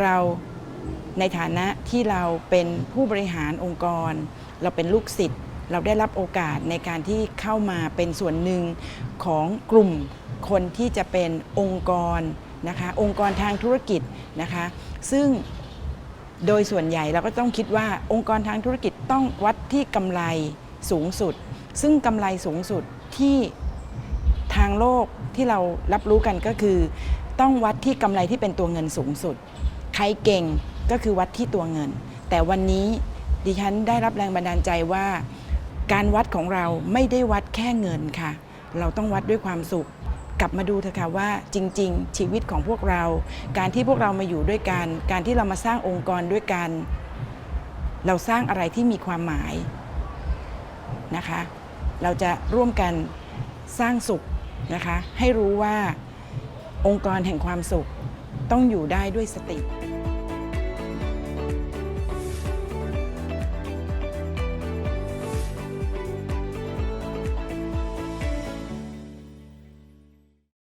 เราในฐานะที่เราเป็นผู้บริหารองค์กร เราเป็นลูกศิษย์เราได้รับโอกาสในการที่เข้ามาเป็นส่วนหนึ่งของกลุ่มคนที่จะเป็นองค์กรนะคะองค์กรทางธุรกิจนะคะซึ่งโดยส่วนใหญ่เราก็ต้องคิดว่าองค์กรทางธุรกิจต้องวัดที่กำไรสูงสุด ซึ่งกำไรสูงสุดที่ทางโลกที่เรารับรู้กันก็คือ ต้องวัดที่กำไรที่เป็นตัวเงินสูงสุด ใครเก่งก็คือวัดที่ตัวเงิน แต่วันนี้ดิฉันได้รับแรงบันดาลใจว่า การวัดของเราไม่ได้วัดแค่เงินค่ะ เราต้องวัดด้วยความสุข กลับมาดูเถอะค่ะว่าจริง ๆ ชีวิตของพวกเรา การที่พวกเรามาอยู่ด้วยกัน การที่เรามาสร้างองค์กรด้วยกัน เราสร้างอะไรที่มีความหมายนะคะ เราจะร่วมกันสร้างสุขนะคะ ให้รู้ว่าองค์กรแห่งความสุข ต้องอยู่ได้ด้วยสติ